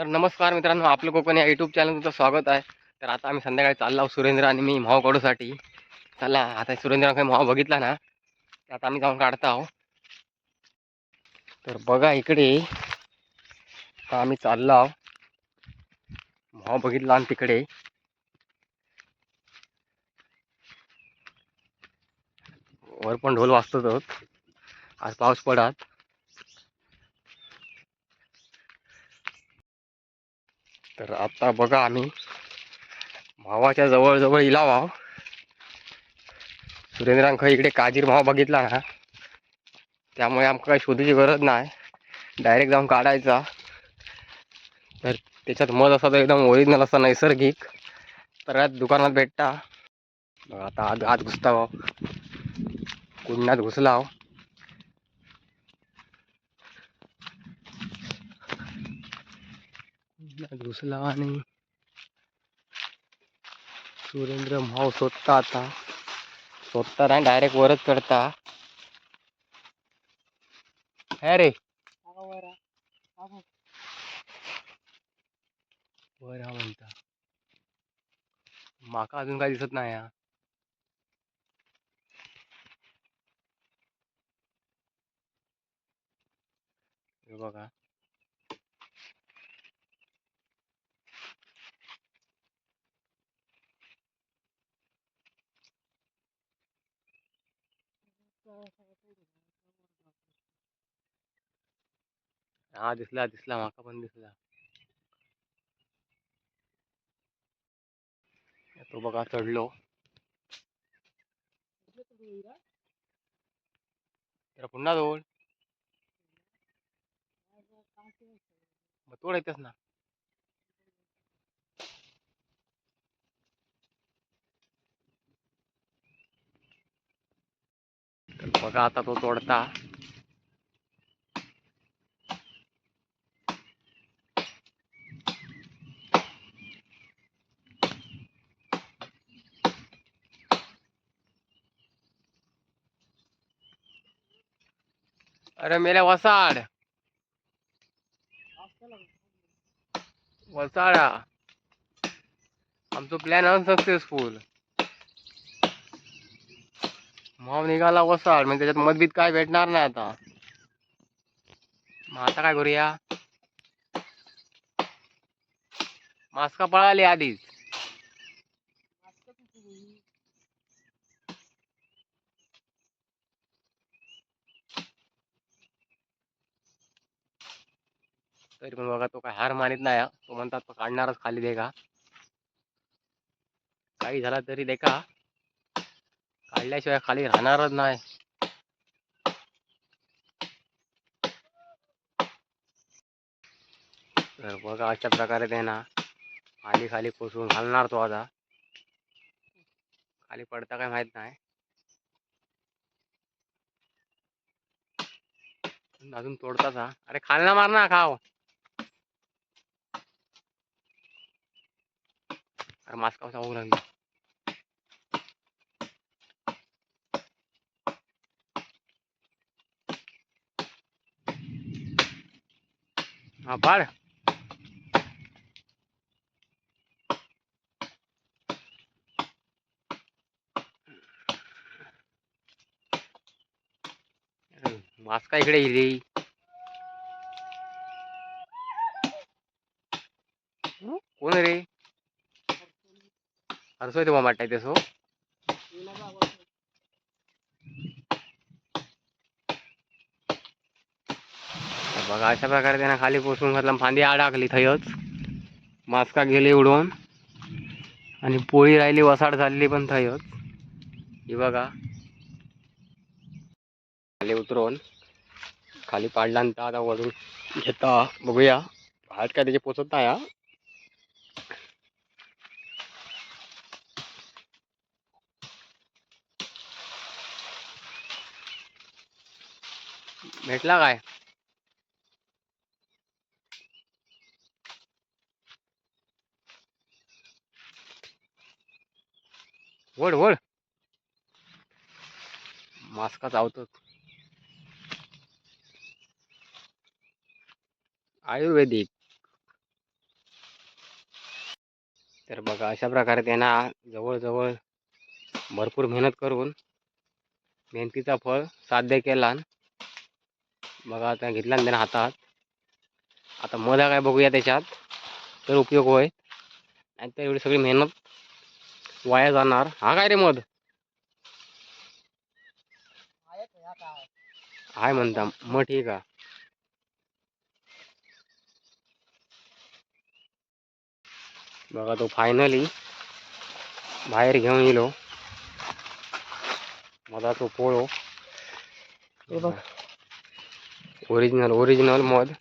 तर नमस्कार मित्रांनो आपलं कोकण या यूट्यूब चॅनल तुमचं स्वागत आहे तर आता आम्ही संध्याकाळी चाललो आहोत सुरेंद्र आणि मी म्हाव काढूसाठी चला आता सुरेंद्र काही माव बघितला ना तर आता आम्ही जाऊन काढता आहोत. तर बघा इकडे आम्ही चाललो आहो म्हाव बघितला आणि तिकडे. वर पण ढोल वाजतोच. आज पाऊस पडत. तर आता बघा आम्ही भावाच्या जवळजवळ इला भाव सुरेंद्रांक इकडे काजीर भाव बघितला ना त्यामुळे आमका काही शोधूची गरज नाही. डायरेक्ट जाऊन काढायचा. तर त्याच्यात मध असा तर एकदम ओरिजिनल असा नैसर्गिक. तर दुकानात भेटता. आता आत आत घुसता भाव. कुंडात घुसला हो कुंडात घुसला आणि सुरेंद्र भाव शोधता आता शोधता नाही डायरेक्ट वरच चढता. है रे? वर हा म्हणता. माका अजून काय दिसत नाही हे बघा. हा दिसला दिसला माका पण दिसला. तो बघा चढलो. तर पुन्हा दोन मग तोड येतेस ना. तर बघा आता तो तोडता. अरे मेल्या वसाड. वसाडा. आमचं प्लॅन अनसक्सेसफुल मग निघाला वसाड म्हणजे त्याच्यात मतभेद काय भेटणार नाही आता. मग आता काय करूया? मास्का पळाली आधीच. तरी पण बघा तो काय हार मानित नाही हा. तो म्हणतात तो काढणारच खाली देखा. काही झाला तरी देखा. काढल्याशिवाय खाली राहणारच नाही. तर बघा अशा प्रकारे ते ना खाली खाली कोसळून घालणार तो आता. खाली पडता काय माहीत नाही. अजून तोडताच हा. अरे खालना मार ना खाव. अरे मास्का सांगू लागली. हा पाड मास्का इकडे इली कोण रे हरसोय तुम्हाला वाटताय तेसो बघा अशा प्रकारे त्यांना खाली पोसून घातला. फांदी अडकली थयच. मास्का गेली उडवून. आणि पोळी राहिली वसाड झालेली पण थयच. ही बघा. खाली उतरवून. खाली पाडला पाडल्यानंतर आता वरून घेता. बघूया. हात काय त्याचे पोचत नाही हा. भेटला काय? वड वड मास्का चावतो आयुर्वेदिक. तर बघा अशा प्रकारे त्यांना जवळजवळ भरपूर मेहनत करून मेहनतीचा फळ साध्य केला बघा आता घेतला ना त्यांना हातात. आता मधा काय बघूया त्याच्यात तर उपयोग होय आणि तर एवढी सगळी मेहनत वाया जाणार. हा काय रे मध? हाय म्हणता मग ठीक आहे बघा तो फायनली बाहेर घेऊन येलो. मला तो पोळो. ओरिजिनल ओरिजिनल मध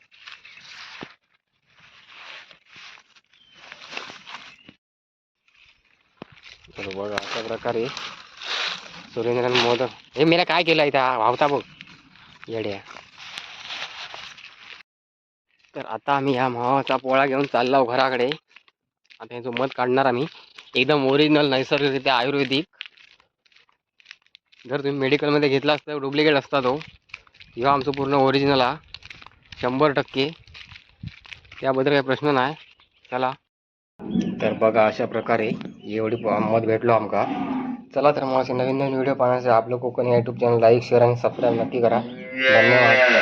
तर बघा अशा प्रकारे सूर्यनारायण मोदक हे मी काय केलं इथं? वावता बघ. येड्या. तर आता आम्ही या मावाचा पोळा घेऊन चाललो घराकडे. आता याचं मध काढणार आम्ही. एकदम ओरिजिनल नैसर्गिकरित्या आयुर्वेदिक. जर तुम्ही मेडिकलमध्ये घेतला असता डुप्लिकेट असता तो किंवा आमचं पूर्ण ओरिजिनल हा शंभर टक्के. त्याबद्दल काही प्रश्न नाही. चला. तर बघा अशा प्रकारे एवढी मत भेटलो आमका. चला तर मग असे नवीन नवीन व्हिडिओ पाहण्यासाठी आपलं कोकण या यूट्यूब चॅनल लाईक शेअर आणि सबस्क्राईब नक्की करा. धन्यवाद.